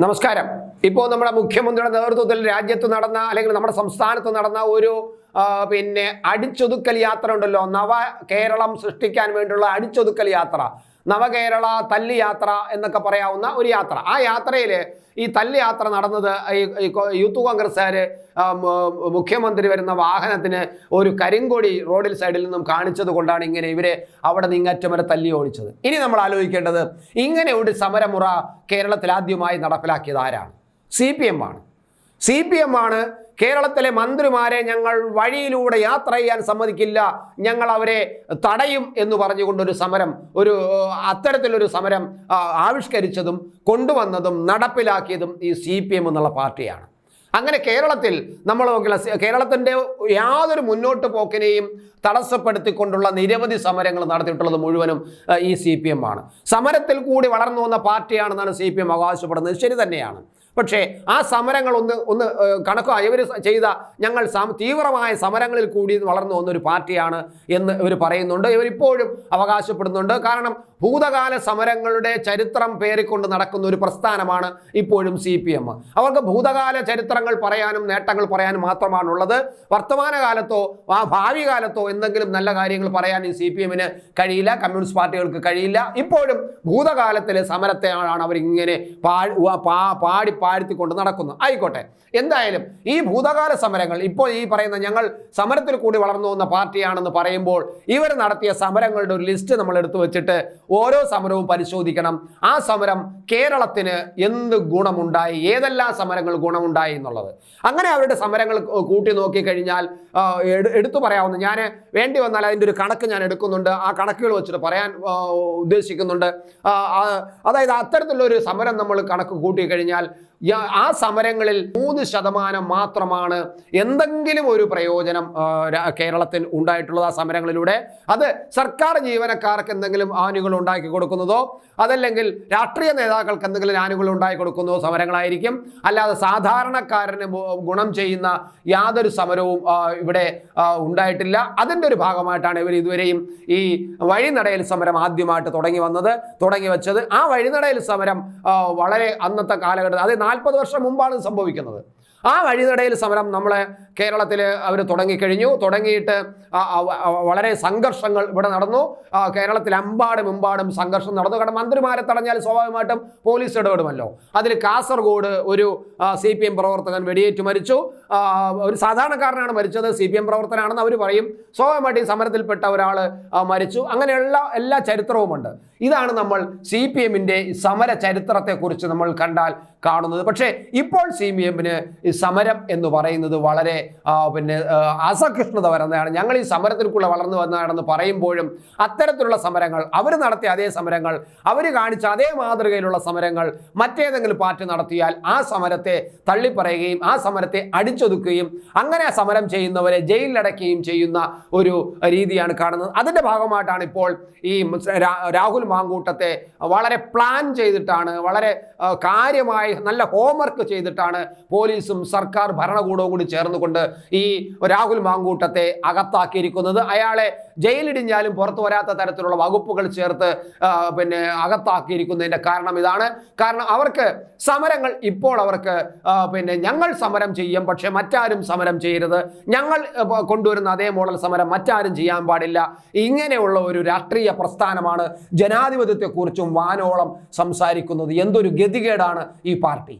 നമസ്കാരം. ഇപ്പോൾ നമ്മുടെ മുഖ്യമന്ത്രിയുടെ നേതൃത്വത്തിൽ രാജ്യത്ത് നടന്ന അല്ലെങ്കിൽ നമ്മുടെ സംസ്ഥാനത്ത് നടന്ന ഒരു പിന്നെ അടിച്ചൊതുക്കൽ യാത്ര ഉണ്ടല്ലോ. നവ കേരളം സൃഷ്ടിക്കാൻ വേണ്ടിയുള്ള അടിച്ചൊതുക്കൽ യാത്ര. നവകേരള തല്ല് യാത്ര എന്നൊക്കെ പറയാവുന്ന ഒരു യാത്ര. ആ യാത്രയിൽ ഈ തല്ല് യാത്ര നടന്നത് ഈ യൂത്ത് കോൺഗ്രസ്സുകാർ മുഖ്യമന്ത്രി വരുന്ന വാഹനത്തിന് ഒരു കരിങ്കൊടി റോഡിൽ സൈഡിൽ നിന്നും കാണിച്ചത് കൊണ്ടാണ് ഇങ്ങനെ ഇവരെ അവിടെ നിന്ന് ഇങ്ങറ്റം വരെ തല്ലി ഓടിച്ചത്. ഇനി നമ്മൾ ആലോചിക്കേണ്ടത് ഇങ്ങനെ ഒരു സമരമുറ കേരളത്തിൽ ആദ്യമായി നടപ്പിലാക്കിയത് ആരാണ്? സി പി എം ആണ്. സി പി എം ആണ് കേരളത്തിലെ മന്ത്രിമാരെ ഞങ്ങൾ വഴിയിലൂടെ യാത്ര ചെയ്യാൻ സമ്മതിക്കില്ല. ഞങ്ങൾ അവരെ തടയും എന്ന് പറഞ്ഞുകൊണ്ടൊരു സമരം ഒരു അത്തരത്തിലൊരു സമരം ആവിഷ്കരിച്ചതും കൊണ്ടുവന്നതും നടപ്പിലാക്കിയതും ഈ സി പി എം എന്നുള്ള പാർട്ടിയാണ്. അങ്ങനെ കേരളത്തിൽ നമ്മൾ കേരളത്തിന്റെ യാതൊരു മുന്നോട്ട് പോക്കിനെയും തടസ്സപ്പെടുത്തിക്കൊണ്ടുള്ള നിരവധി സമരങ്ങൾ നടത്തിയിട്ടുള്ളത് മുഴുവനും ഈ സി പി എം ആണ്. സമരത്തിൽ കൂടി വളർന്നു വന്ന പാർട്ടിയാണെന്നാണ് സി പി എം അവകാശപ്പെടുന്നത്. ശരി തന്നെയാണ്. പക്ഷേ ആ സമരങ്ങൾ ഒന്ന് ഒന്ന് ഏഹ്, ഇവർ ചെയ്ത ഞങ്ങൾ തീവ്രമായ സമരങ്ങളിൽ കൂടി വളർന്നു വന്നൊരു പാർട്ടിയാണ് എന്ന് ഇവർ പറയുന്നുണ്ട്. ഇവരിപ്പോഴും അവകാശപ്പെടുന്നുണ്ട്. കാരണം ഭൂതകാല സമരങ്ങളുടെ ചരിത്രം പേറിക്കൊണ്ട് നടക്കുന്ന ഒരു പ്രസ്ഥാനമാണ് ഇപ്പോഴും സി പി എം. അവർക്ക് ഭൂതകാല ചരിത്രങ്ങൾ പറയാനും നേട്ടങ്ങൾ പറയാനും മാത്രമാണുള്ളത്. വർത്തമാനകാലത്തോ ആ ഭാവി കാലത്തോ എന്തെങ്കിലും നല്ല കാര്യങ്ങൾ പറയാൻ ഈ സി പി എമ്മിന് കഴിയില്ല. കമ്മ്യൂണിസ്റ്റ് പാർട്ടികൾക്ക് കഴിയില്ല. ഇപ്പോഴും ഭൂതകാലത്തിലെ സമരത്തെയാണ് അവരിങ്ങനെ പാടി പാഴ്ത്തിക്കൊണ്ട് നടക്കുന്നു. ആയിക്കോട്ടെ. എന്തായാലും ഈ ഭൂതകാല സമരങ്ങൾ ഇപ്പോൾ ഈ പറയുന്ന ഞങ്ങൾ സമരത്തിൽ കൂടി വളർന്നു വന്ന പാർട്ടിയാണെന്ന് പറയുമ്പോൾ ഇവർ നടത്തിയ സമരങ്ങളുടെ ഒരു ലിസ്റ്റ് നമ്മൾ എടുത്തു വെച്ചിട്ട് ഓരോ സമരവും പരിശോധിക്കണം. ആ സമരം കേരളത്തിന് എന്ത് ഗുണമുണ്ടായി? ഏതെല്ലാം സമരങ്ങൾ ഗുണമുണ്ടായി എന്നുള്ളത്. അങ്ങനെ അവരുടെ സമരങ്ങൾ കൂട്ടി നോക്കിക്കഴിഞ്ഞാൽ എടുത്തു പറയാവുന്ന ഞാൻ വേണ്ടി വന്നാൽ അതിന്റെ ഒരു കണക്ക് ഞാൻ എടുക്കുന്നുണ്ട്. ആ കണക്കുകൾ വെച്ചിട്ട് പറയാൻ ഉദ്ദേശിക്കുന്നുണ്ട്. അതായത് അത്തരത്തിലുള്ള ഒരു സമരം നമ്മൾ കണക്ക് കൂട്ടിക്കഴിഞ്ഞാൽ ആ സമരങ്ങളിൽ മൂന്ന് ശതമാനം മാത്രമാണ് എന്തെങ്കിലും ഒരു പ്രയോജനം കേരളത്തിൽ ഉണ്ടായിട്ടുള്ളത് ആ സമരങ്ങളിലൂടെ. അത് സർക്കാർ ജീവനക്കാർക്ക് എന്തെങ്കിലും ആനുകൾ ഉണ്ടാക്കി കൊടുക്കുന്നതോ അതല്ലെങ്കിൽ രാഷ്ട്രീയ നേതാക്കൾക്ക് എന്തെങ്കിലും ആനുകൾ ഉണ്ടാക്കി കൊടുക്കുന്നതോ സമരങ്ങളായിരിക്കും. അല്ലാതെ സാധാരണക്കാരന് ഗുണം ചെയ്യുന്ന യാതൊരു സമരവും ഇവിടെ ഉണ്ടായിട്ടില്ല. അതിന്റെ ഒരു ഭാഗമായിട്ടാണ് ഇവർ ഇതുവരെയും ഈ വഴിനടയൽ സമരം ആദ്യമായിട്ട് തുടങ്ങി വന്നത് തുടങ്ങി വെച്ചത്. ആ വഴിനടയൽ സമരം വളരെ അന്നത്തെ കാലഘട്ടത്തിൽ അത് നാൽപ്പത് വർഷം മുമ്പാണ് സംഭവിക്കുന്നത്. ആ വഴിനടയിൽ സമരം നമ്മളെ കേരളത്തിൽ അവർ തുടങ്ങിക്കഴിഞ്ഞു. തുടങ്ങിയിട്ട് വളരെ സംഘർഷങ്ങൾ ഇവിടെ നടന്നു. കേരളത്തിൽ എമ്പാടും എമ്പാടും സംഘർഷം നടന്നു. കാരണം മന്ത്രിമാരെ തടഞ്ഞാൽ സ്വാഭാവികമായിട്ടും പോലീസ് ഇടപെടുമല്ലോ. അതിൽ കാസർഗോഡ് ഒരു സി പി എം പ്രവർത്തകൻ വെടിയേറ്റ് മരിച്ചു. ഒരു സാധാരണക്കാരനാണ് മരിച്ചത്. സി പി എം പ്രവർത്തനാണെന്ന് അവർ പറയും. സ്വാഭാവികമായിട്ട് ഈ സമരത്തിൽപ്പെട്ട ഒരാൾ മരിച്ചു. അങ്ങനെയുള്ള എല്ലാ ചരിത്രവുമുണ്ട്. ഇതാണ് നമ്മൾ സി പി എമ്മിന്റെ സമര ചരിത്രത്തെക്കുറിച്ച് നമ്മൾ കണ്ടാൽ കാണുന്നത്. പക്ഷേ ഇപ്പോൾ സി പി എമ്മിന് ഈ സമരം എന്ന് പറയുന്നത് വളരെ പിന്നെ അസഹിഷ്ണുത വരുന്നതാണ് ഞങ്ങൾ ഈ സമരത്തിൽ കൂടെ വളർന്നു വന്നതാണെന്ന് പറയുമ്പോഴും അത്തരത്തിലുള്ള സമരങ്ങൾ അവർ നടത്തിയ അതേ സമരങ്ങൾ അവർ കാണിച്ച അതേ മാതൃകയിലുള്ള സമരങ്ങൾ മറ്റേതെങ്കിലും പാർട്ടി നടത്തിയാൽ ആ സമരത്തെ തള്ളിപ്പറയുകയും ആ സമരത്തെ അടിച്ചൊതുക്കുകയും അങ്ങനെ സമരം ചെയ്യുന്നവരെ ജയിലിലടക്കുകയും ചെയ്യുന്ന ഒരു രീതിയാണ് കാണുന്നത്. അതിന്റെ ഭാഗമായിട്ടാണ് ഇപ്പോൾ ഈ രാഹുൽ മാങ്കൂട്ടത്തെ വളരെ പ്ലാൻ ചെയ്തിട്ടാണ് വളരെ കാര്യമായി നല്ല ഹോംവർക്ക് ചെയ്തിട്ടാണ് പോലീസും സർക്കാർ ഭരണകൂടവും കൂടി ചേർന്നുകൊണ്ട് ഈ രാഹുൽ മാങ്കൂട്ടത്തെ അകത്താക്കിയിരിക്കുന്നത്. അയാളെ ജയിലിടിഞ്ഞാലും പുറത്തു വരാത്ത തരത്തിലുള്ള വകുപ്പുകൾ ചേർത്ത് പിന്നെ അകത്താക്കിയിരിക്കുന്നതിന്റെ കാരണം ഇതാണ്. കാരണം അവർക്ക് സമരങ്ങൾ ഇപ്പോൾ അവർക്ക് പിന്നെ ഞങ്ങൾ സമരം ചെയ്യും പക്ഷെ മറ്റാരും സമരം ചെയ്യരുത്. ഞങ്ങൾ കൊണ്ടുവരുന്ന അതേ മോഡൽ സമരം മറ്റാരും ചെയ്യാൻ പാടില്ല. ഇങ്ങനെയുള്ള ഒരു രാഷ്ട്രീയ പ്രസ്ഥാനമാണ് ജനാധിപത്യത്തെക്കുറിച്ചും വാനോളം സംസാരിക്കുന്നത്. എന്തൊരു ഗതികേടാണ് ഈ പാർട്ടി?